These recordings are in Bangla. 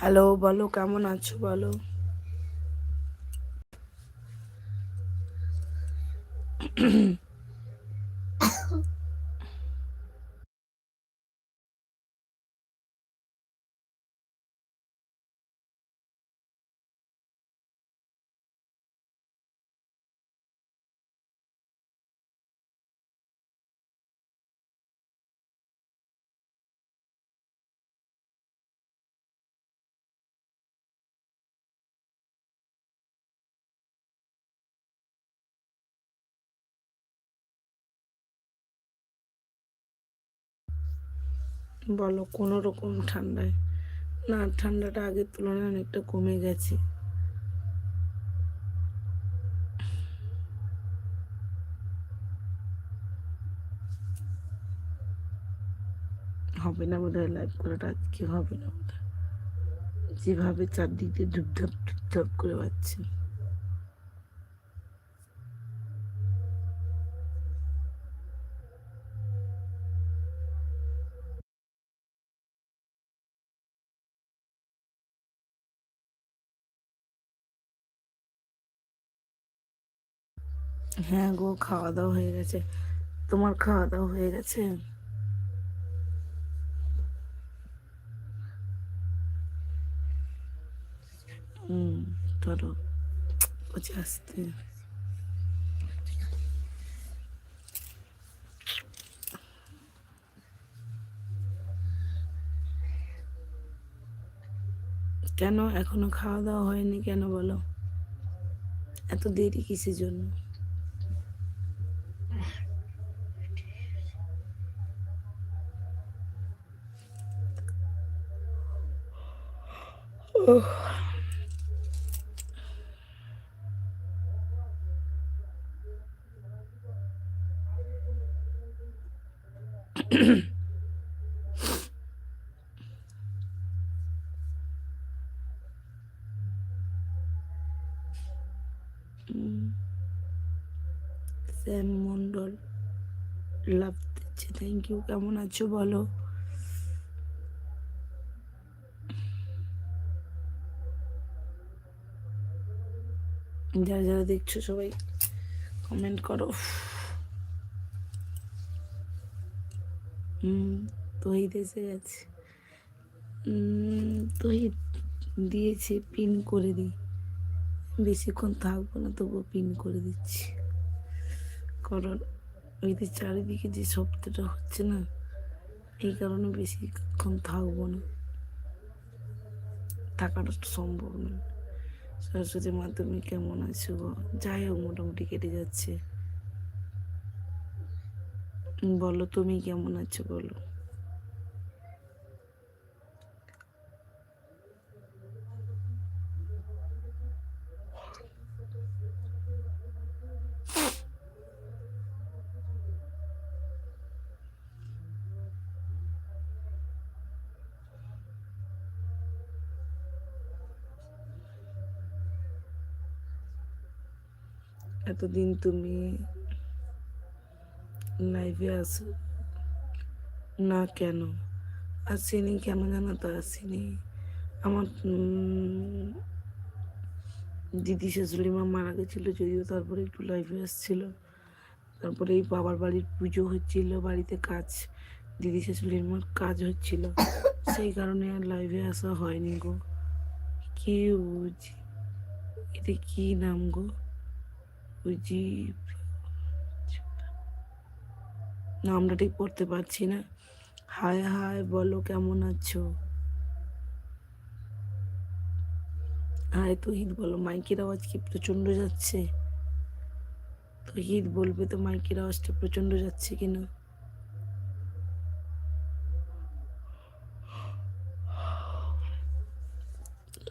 হ্যালো বলো কেমন আছো বলো? বলো কোনো রকম ঠান্ডায়। না, ঠান্ডাটা আগের তুলনায় অনেকটা কমে গেছে। হবে না বোধ হয় লাইভ করাটা, আজকে হবে না বোধ যেভাবে চারদিক দিয়ে ধুপধাপ করে পাচ্ছে হ্যাঁ গো খাওয়া দাওয়া হয়ে গেছে। তোমার খাওয়া দাওয়া হয়ে গেছে? আসতে। কেন এখনও খাওয়া দাওয়া হয়নি কেন বলো? এত দেরি কিসের জন্য? শ্যাম মন্ডল লাভ দিচ্ছে থ্যাংক ইউ কেমন আছো বলো? যারা যারা দেখছ সবাই কমেন্ট করো। তহিদ এসে গেছে। তহিদ দিয়েছে পিন করে দিই। বেশিক্ষণ থাকব না, তবুও পিন করে দিচ্ছি। কারণ ওইদের চারিদিকে যে শব্দটা হচ্ছে না, এই কারণে বেশিক্ষণ থাকব না। থাকাটা সম্ভব নয়। সরস্বতী মা, তুমি কেমন আছো? যাই হোক, মোটামুটি কেটে যাচ্ছে। বলো, তুমি কেমন আছো? বলো। এতদিন তুমি লাইভে আসো না কেন? আসিনি কেন জানো তো? আসিনি আমার দিদি শাশুড়ি মা মারা গেছিল, যদিও তারপরে একটু লাইভে আসছিল। তারপরে এই বাবার বাড়ির পুজো হচ্ছিল, বাড়িতে কাজ, দিদি শাশুড়ির মার কাজ হচ্ছিল। সেই কারণে আর লাইভে আসা হয়নি গো। কি বুঝি এটা কি নাম গো? বুঝি নামটা ঠিক পড়তে পারছি না। হায় হায়, বলো কেমন আছো? হায়, তহিদ বলো, মাইকের আওয়াজ কি প্রচণ্ড যাচ্ছে? তো তহিদ বলবে তো মাইকের আওয়াজটা প্রচণ্ড যাচ্ছে কিনা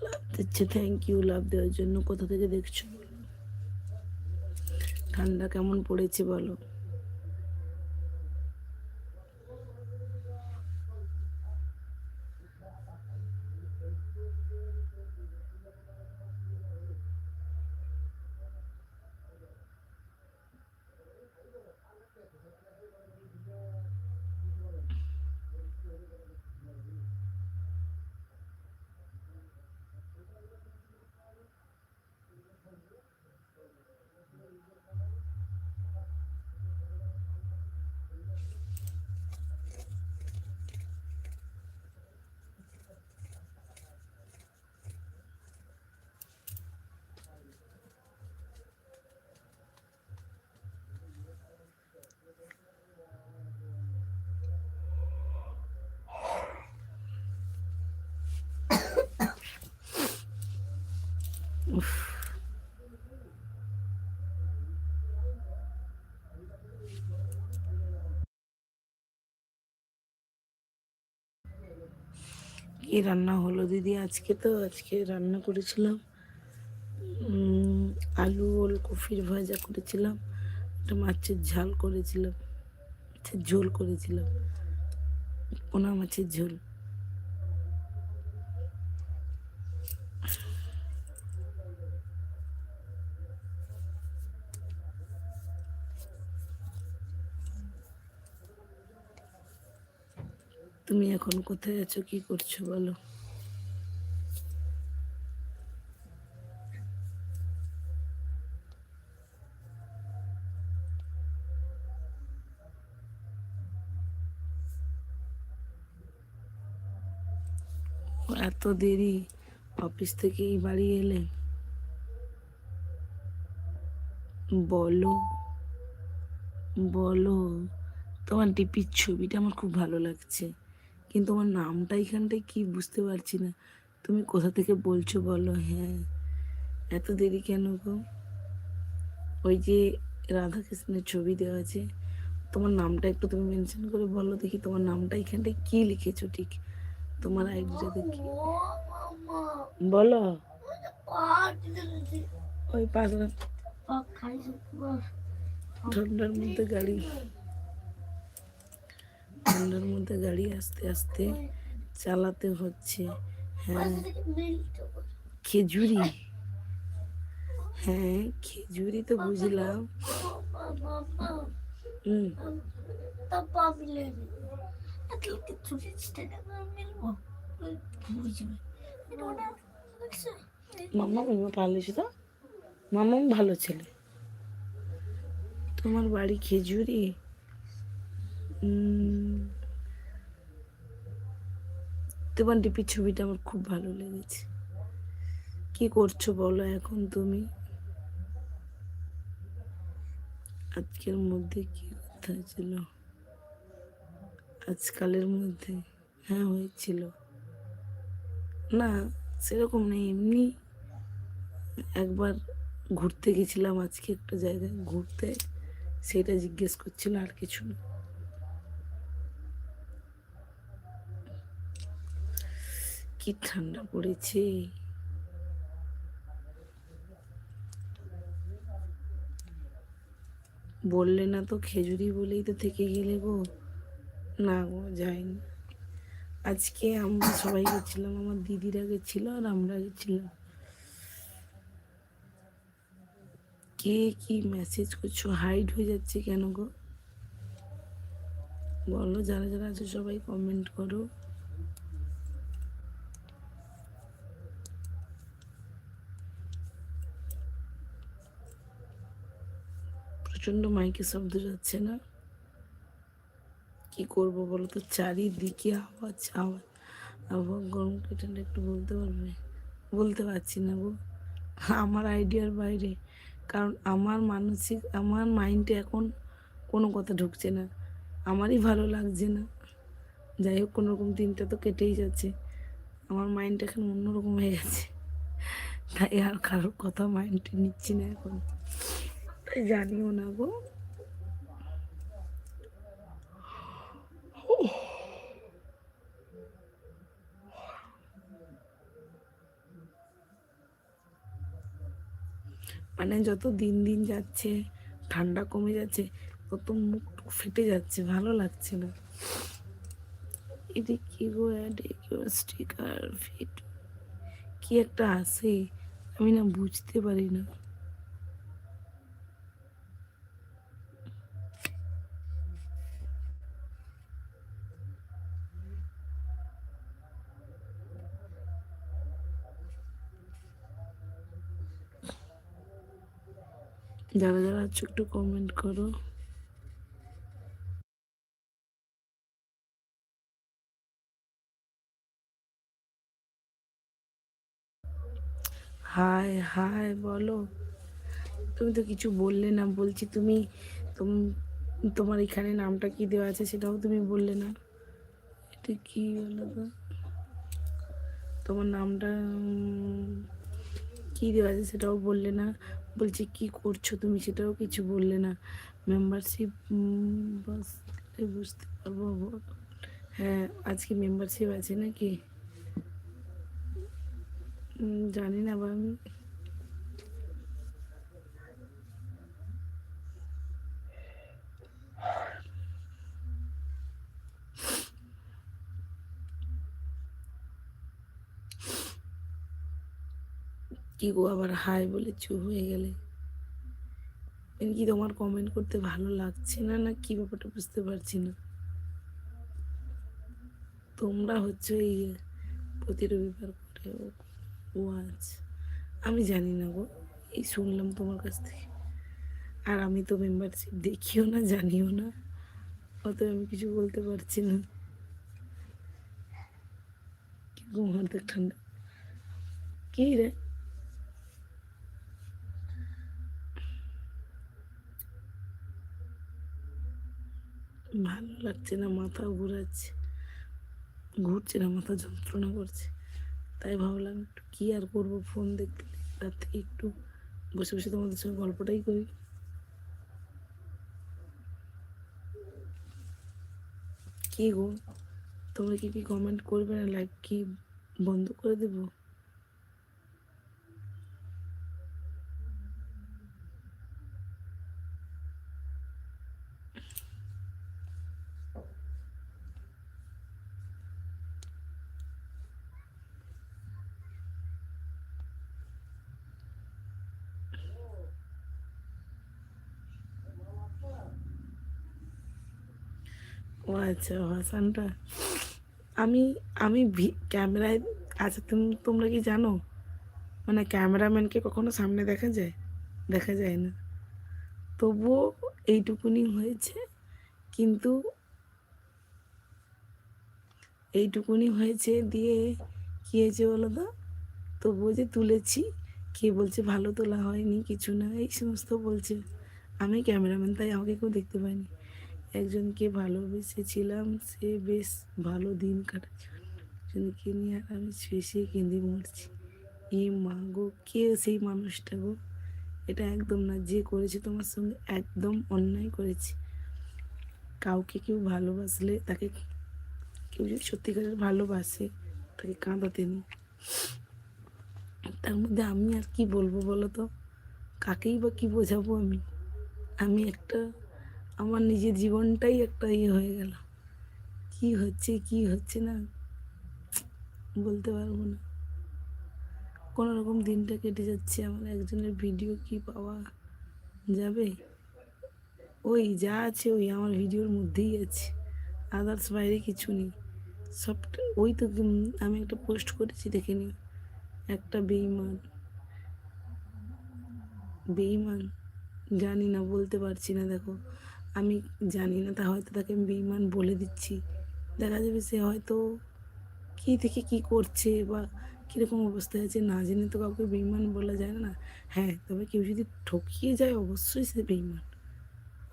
লাভ দিচ্ছে থ্যাংক ইউ লাভ দেওয়ার জন্য। কোথা থেকে দেখছ ঠান্ডা কেমন পড়েছে বলো? উফ। কি রান্না হলো দিদি আজকে তো আজকে রান্না করেছিলাম আলু, ওলকপির ভাজা করেছিলাম, একটা মাছের ঝাল করেছিলাম, মাছের ঝোল করেছিলাম, পোনা মাছের ঝোল তুমি এখন কোথায় আছো? কি করছ বলো? এত দেরি অফিস থেকে এই বাড়ি এলে? বলো বলো। তোমার ডিপির ছবিটা আমার খুব ভালো লাগছে। কিন্তু আমার নামটা এখানটায় কি বুঝতে পারছি না। তুমি কোথা থেকে বলছো বলো? হ্যাঁ। এত দেরি কেন গো? ওই যে রাধাকৃষ্ণের ছবি দেওয়া আছে তোমার নামটা একটু তুমি মেনশন করে বলো দেখি তোমার নামটা এখানটায় কি লিখেছো ঠিক? তোমার আইডিটা দেখি। বলো। ওই পাগলা। ঠান্ডার মধ্যে গাড়ি। ঠান্ডার মধ্যে গাড়ি আস্তে আস্তে চালাতে হচ্ছে। হ্যাঁ। খেজুরি। হ্যাঁ খেজুরি তো বুঝলাম। মামা মামা ভালো ছিল মামা ভালো ছেলে। তোমার বাড়ি খেজুরি? তোমার ডিপির ছবিটা আমার খুব ভালো লেগেছে। কি করছ বলো এখন তুমি? আজকের মধ্যে কি কথা ছিল আজকালের মধ্যে? হ্যাঁ হয়েছিল। না, সেরকম নেই। এমনি একবার ঘুরতে গেছিলাম আজকে একটা জায়গায়। ঘুরতে সেটা জিজ্ঞেস করছিল আর কিছু না। কি ঠান্ডা পড়েছে? বললে না তো খেজুরি বলেই তো থেকে গেলে গো। না গো, যাইনি। আজকে আমরা সবাই গেছিলাম, আমার দিদিরা গেছিল আর আমরা গেছিলাম। কে কি মেসেজ করছ? হাইড হয়ে যাচ্ছে কেন গো? বলো, যারা যারা আছে সবাই কমেন্ট করো। প্রচণ্ড মাইকে শব্দ যাচ্ছে না? কি করব বলো তো চারিদিকে আওয়াজ আওয়াজ। আবহাওয়া গরম কি ঠান্ডা একটু বলতে পারবে? বলতে পারছি না গো। আমার আইডিয়ার বাইরে। কারণ আমার মানসিক, আমার মাইন্ডে এখন কোনো কথা ঢুকছে না। আমারই ভালো লাগছে না। যাই হোক কোনো রকম দিনটা তো কেটেই যাচ্ছে। আমার মাইন্ড এখন অন্যরকম হয়ে গেছে। তাই আর কারোর কথা মাইন্ডে নিচ্ছি না এখন। জানিও না গো। মানে যত দিন দিন যাচ্ছে, ঠান্ডা কমে যাচ্ছে, তত মুখ ফেটে যাচ্ছে, ভালো লাগছে না। এটি কি গো স্টিকার ফিট কি একটা আছে, আমি না বুঝতে পারি না। যারা যারা আছো একটু কমেন্ট করো। হাই হাই বলো। তুমি তো কিছু বললে না, বলছি তুমি তুমি, তোমার এখানে নামটা কি দেওয়া আছে সেটাও তুমি বললে না। এটা কি বলো তো তোমার নামটা কী দেওয়া আছে সেটাও বললে না। বলছে কি করছ তুমি? সেটাও কিছু বললে না। মেম্বারশিপ বাসলে বুঝতে পারব হ্যাঁ আজকে মেম্বারশিপ আছে নাকি? উম, জানি না বা আমি। কি গো আবার হাই বলে চুপ হয়ে গেলে? এর কি তোমার কমেন্ট করতে ভালো লাগছে না না কি ব্যাপারটা বুঝতে পারছি না? তোমরা হচ্ছে এই প্রতি রবিবার করে ওয়াচ আমি জানি না গো, এই শুনলাম তোমার কাছ থেকে। আর আমি তো মেম্বারশিপ দেখিও না, জানিও না অত আমি কিছু বলতে পারছি না। কি গো মাথা ঠান্ডা? কি রে? ভালো লাগছে না, মাথা ঘুরাচ্ছে। ঘুরছে না, মাথা যন্ত্রণা করছে। তাই ভাবলাম একটু কী আর করব ফোন দেখতে। তার থেকে একটু বসে বসে তোমাদের সঙ্গে গল্পটাই করি। কি গো? তোমরা কি কি কমেন্ট করবে না লাইক কি বন্ধ করে দেবো? ও আচ্ছা ভাসানটা আমি আমি ক্যামেরায় আচ্ছা তুমি, তোমরা কি জানো? মানে ক্যামেরাম্যানকে কখনো সামনে দেখা যায়? দেখা যায় না। তবুও এইটুকুনি হয়েছে, কিন্তু এইটুকুনি হয়েছে দিয়ে কী হয়েছে বলো তো? তবুও যে তুলেছি, কে বলছে ভালো তোলা হয়নি, কিছু না, এই সমস্ত বলছে। আমি ক্যামেরাম্যান, তাই আমাকে কেউ দেখতে পায়নি। একজনকে ভালোবেসেছিলাম, সে বেশ ভালো দিন কাটাচ্ছে। একজনকে নিয়ে আর আমি শেষে কেঁদে মরছি। এ মা গো, কে সেই মানুষটা গো? এটা একদম না, যে করেছে তোমার সঙ্গে একদম অন্যায় করেছে। কাউকে কেউ ভালোবাসলে তাকে কেউ যদি সত্যিকারের ভালোবাসে, তাকে কাঁদাতে নেই। তার মধ্যে আমি আর কি বলব বলো তো? কাকেই বা কি বোঝাবো আমি? আমি একটা আমার নিজের জীবনটাই একটা ইয়ে হয়ে গেল। কি হচ্ছে কি হচ্ছে না, বলতে পারব না। কোনো রকম দিনটা কেটে যাচ্ছে, আমার একজনের ভিডিও কি পাওয়া যাবে? ওই যা আছে, ওই আমার ভিডিওর মধ্যেই আছে। আদার্স বাইরে কিছু নেই। সবটা ওই তো আমি একটা পোস্ট করেছি, দেখে নিও। একটা বেইমান। বেইমান। জানি না, বলতে পারছি না, দেখো। আমি জানি না, তা হয়তো তাকে আমি বেইমান বলে দিচ্ছি। দেখা যাবে সে হয়তো কী থেকে কী করছে বা কীরকম অবস্থায় আছে, না জেনে তো কাউকে বেইমান বলা যায় না। হ্যাঁ তবে কেউ যদি ঠকিয়ে যায়, অবশ্যই সে বেইমান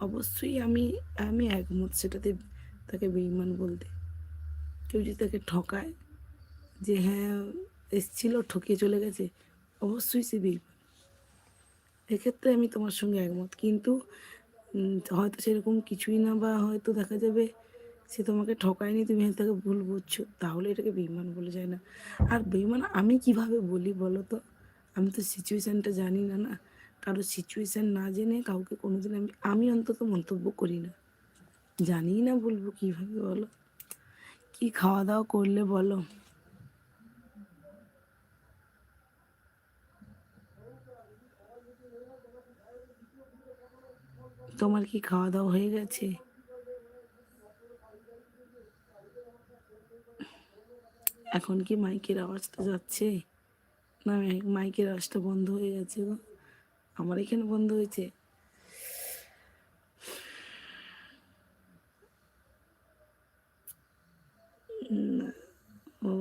অবশ্যই আমি আমি একমত সেটাতে তাকে বেইমান বলতে। কেউ যদি তাকে ঠকায় যে হ্যাঁ এসছিল, ঠকিয়ে চলে গেছে, অবশ্যই সে বেইমান এক্ষেত্রে আমি তোমার সঙ্গে একমত। কিন্তু হয়তো সেরকম কিছুই না বা হয়তো দেখা যাবে সে তোমাকে ঠকায়নি, তুমি হয়তো তাকে ভুল বুঝছ। তাহলে এটাকে বেইমান বলে যায় না। আর বেইমান আমি কীভাবে বলি বলো তো? আমি তো সিচুয়েশানটা জানি না না। কারও সিচুয়েশান না জেনে কাউকে কোনোদিন আমি আমি অন্তত মন্তব্য করি না। জানি না বলব কীভাবে বলো? কি খাওয়া দাওয়া করলে বলো? তোমার কি খাওয়া দাওয়া হয়ে গেছে? এখন কি মাইকের আওয়াজটা যাচ্ছে? না মাই- মাইকের আওয়াজটা বন্ধ হয়ে গেছে গো। আমার এখানে বন্ধ হয়েছে। ও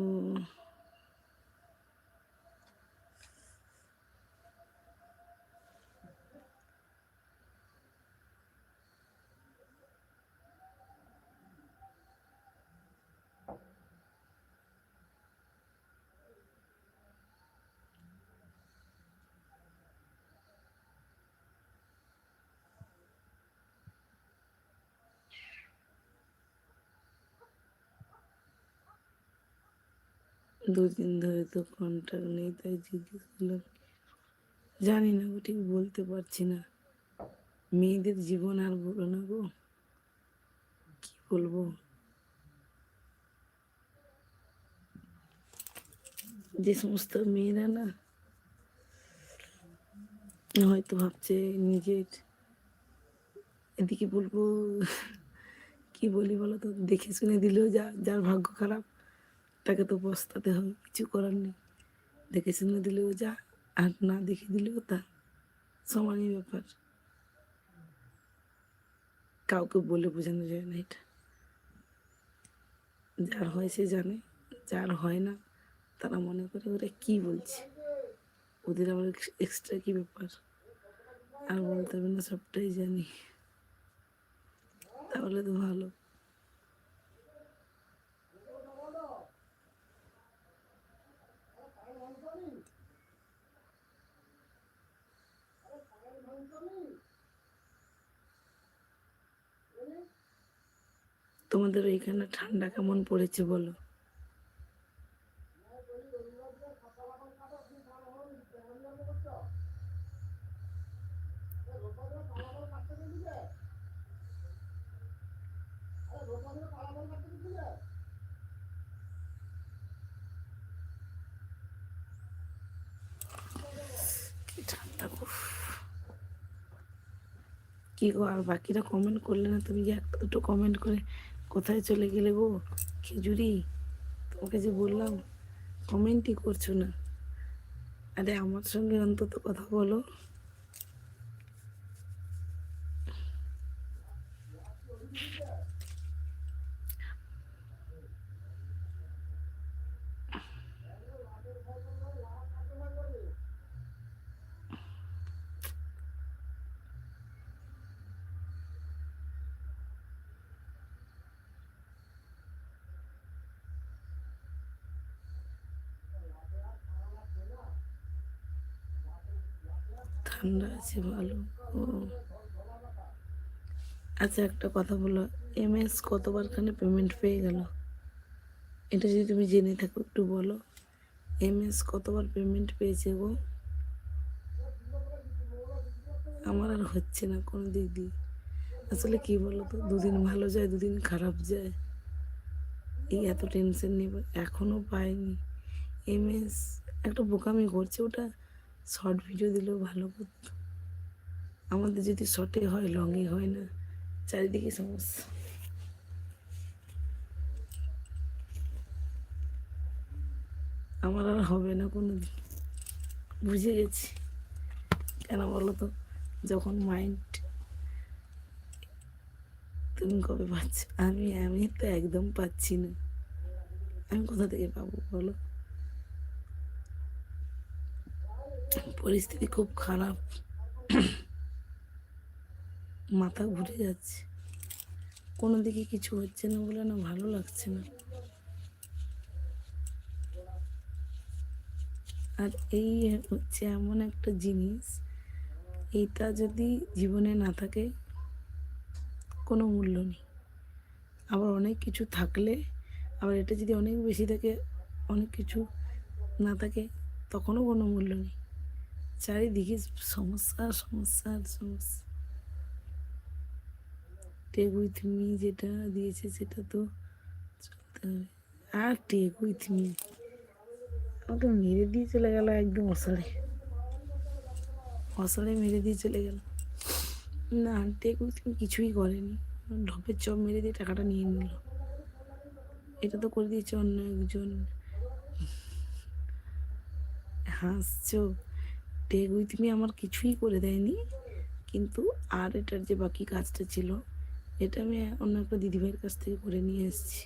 দুদিন ধরে তো কন্ট্যাক্ট নেই, তাই জিজ্ঞেস করলাম, জানি না গো, ঠিক বলতে পারছি না। মেয়েদের জীবন আর বলো না গো, কি বলব? যে সমস্ত মেয়েরা না, হয়তো ভাবছে নিজের, এদিকে বলব, কি বলি বলো তো, দেখে শুনে দিলেও যা, যার ভাগ্য খারাপ। তাকে তো বস্তাতে হবে, কিছু করার নেই। দেখে শুনে দিলেও যা আর না দেখে দিলেও তা সমানই ব্যাপার। কাউকে বলে বোঝানো যায় না এটা। যার হয় সে জানে, যার হয় না, তারা মনে করে ওরা কি বলছে। ওদের আবার এক্সট্রা কি ব্যাপার? আর বলতে হবে না, সবটাই জানি। তাহলে তো ভালো। তোমাদের ওইখানে ঠান্ডা কেমন পড়েছে বলো? কি গো, আর বাকিরা কমেন্ট করলে না তুমি যে একটা দুটো কমেন্ট করে কোথায় চলে গেলে গো? খেজুরি তোমাকে যে বললাম কমেন্টই করছ না। আরে আমার সঙ্গে অন্তত কথা বলো। ঠান্ডা আছে ভালো। ও। আচ্ছা একটা কথা বলো। এম এস কতবার খানে পেমেন্ট পেয়ে গেল? এটা যদি তুমি জেনে থাকো, একটু বলো। এম এস কতবার পেমেন্ট পেয়েছে গো? আমার আর হচ্ছে না কোনো দিক দিয়ে আসলে কি বলো তো দুদিন ভালো যায়, দুদিন খারাপ যায়। এই এত টেনশন নেব এখনও পাইনি। এম এস একটা বোকামি করছে ওটা। শর্ট ভিডিও দিলেও ভালো করতো আমাদের যদি শর্টে হয় লংয়ে হয় না, চারিদিকে সমস্যা। আমার আর হবে না কোনো দিন বুঝে গেছি। কেন বলো তো? যখন মাইন্ড তুমি কবে পাচ্ছ? আমি আমি তো একদম পাচ্ছি না। আমি কোথা থেকে পাবো বলো? পরিস্থিতি খুব খারাপ। মাথা ঘুরে যাচ্ছে। কোনো দিকে কিছু হচ্ছে না বলে না ভালো লাগছে না। আর এই হচ্ছে এমন একটা জিনিস, এইটা যদি জীবনে না থাকে, কোনো মূল্য নেই। আবার অনেক কিছু থাকলে, আবার এটা যদি অনেক বেশি থাকে, অনেক কিছু না থাকে, তখনও কোনো মূল্য নেই। চারিদিকে সমস্যা সমস্যা আর সমস্যা। টেক উইথ মি যেটা দিয়েছে সেটা তো চলতে হবে। আর টেক উইথ মি। আমাকে মেরে দিয়ে চলে গেল একদম অসাড়ে অসাড়ে মেরে দিয়ে চলে গেল। না, টেক উইথ মি কিছুই করেনি। ঢপের চপ মেরে দিয়ে টাকাটা নিয়ে নিল। এটা তো করে দিয়েছে অন্য একজন। হাসছো টেক উইথ মি আমার কিছুই করে দেয়নি। কিন্তু আর এটার যে বাকি কাজটা ছিল, এটা আমি অন্য একটা দিদিভাইয়ের কাছ থেকে করে নিয়ে এসেছি।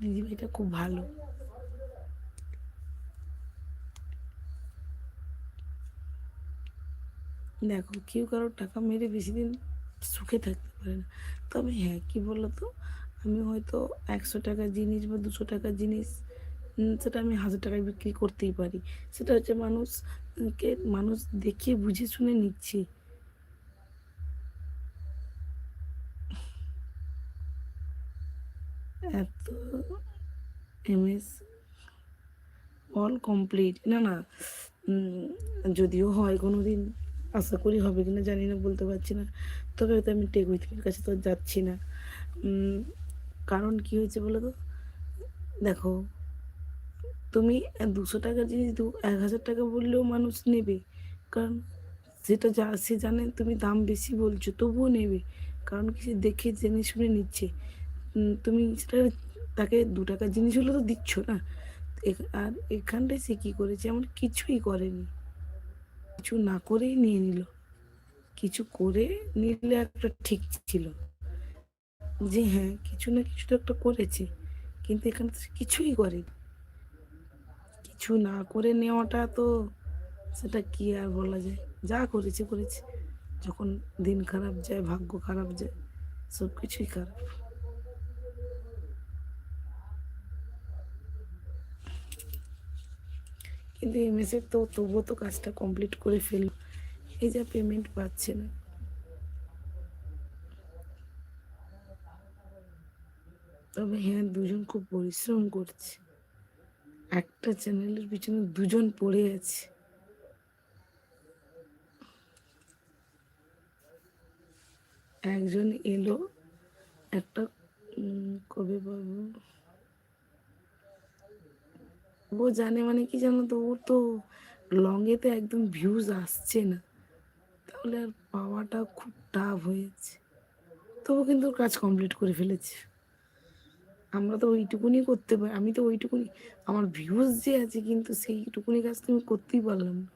দিদিভাইটা খুব ভালো। দেখো, কেউ কারোর টাকা মেরে বেশি দিন সুখে থাকতে পারে না। তবে হ্যাঁ কী বলো তো আমি হয়তো একশো টাকার জিনিস বা দুশো টাকার জিনিস সেটা আমি হাজার টাকায় বিক্রি করতেই পারি। সেটা হচ্ছে মানুষকে, মানুষ দেখে বুঝে শুনে নিচ্ছে। এত এমএস অল কমপ্লিট না না যদিও হয় কোনো দিন আশা করি হবে কিনা জানি না, বলতে পারছি না। তবে হয়তো আমি টেক উইথের কাছে তো যাচ্ছি না। কারণ কি হয়েছে বলো তো? দেখো তুমি দুশো টাকার জিনিস দু, এক হাজার টাকা বললেও মানুষ নেবে। কারণ সেটা যা, সে জানে তুমি দাম বেশি বলছো, তবুও নেবে। কারণ কি সে দেখে, জেনে, শুনে নিচ্ছে। তুমি সেটা তাকে দু টাকার জিনিস হলে তো দিচ্ছ না। আর এখানটায় সে কী করেছে? এমন কিছুই করেনি। কিছু না করেই নিয়ে নিল। কিছু করে নিলে একটা ঠিক ছিল। যে হ্যাঁ কিছু না কিছু তো একটা করেছে। কিন্তু এখানে কিছুই করেনি। কিছু না করে নেওয়াটা তো সেটা কি আর বলা যায়? যা করেছে করেছে। যখন দিন খারাপ যায়, ভাগ্য খারাপ যায় সব কিছুই খারাপ। কিন্তু এমএসের তো তবুও তো কাজটা কমপ্লিট করে ফেলল। এই যা পেমেন্ট পাচ্ছে না। তবে হ্যাঁ দুজন খুব পরিশ্রম করছে। একটা চ্যানেলের পিছনে দুজন পড়ে আছে। একজন এলো, একটা কবে পাবো? ও জানে মানে কি জানো তো, ওর তো লংয়েতে একদম ভিউজ আসছে না। তাহলে আর পাওয়াটা খুব টাফ হয়েছে। তবু কিন্তু কাজ কমপ্লিট করে ফেলেছে। আমরা তো ওইটুকুনি করতে পারি, আমি তো ওইটুকুনি, আমার ভিউজ যে আছে কিন্তু সেইটুকুনি কাজ তো আমি করতেই পারলাম না।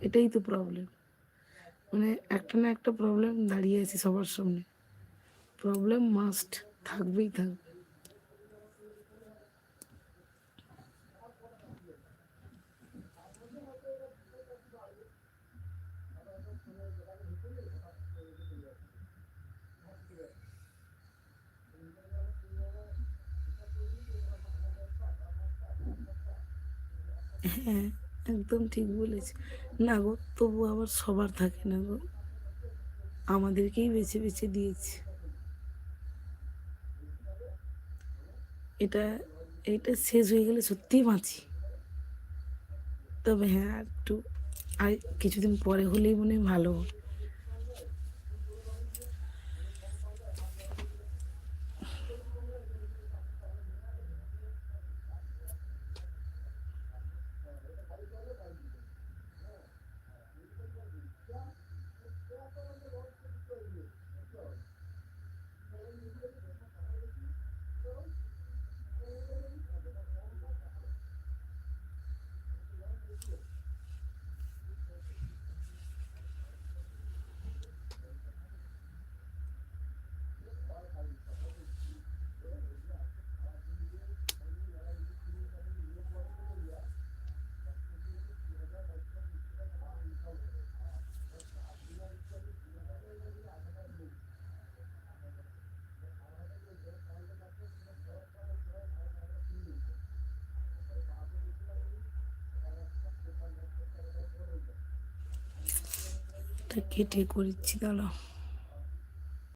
এটাই তো প্রবলেম মানে একটা না একটা প্রবলেম দাঁড়িয়ে আছে সবার সামনে। প্রবলেম মাস্ট থাকবেই থাকবে হ্যাঁ একদম ঠিক বলেছি। না গো, তবু আবার সবার থাকে না গো। আমাদেরকেই বেছে বেছে দিয়েছে। এটা এটা শেষ হয়ে গেলে সত্যিই বাঁচি। তবে হ্যাঁ একটু, আর কিছুদিন পরে হলেই মনে হয় ভালো কেটে করেছি দাঁড়াও।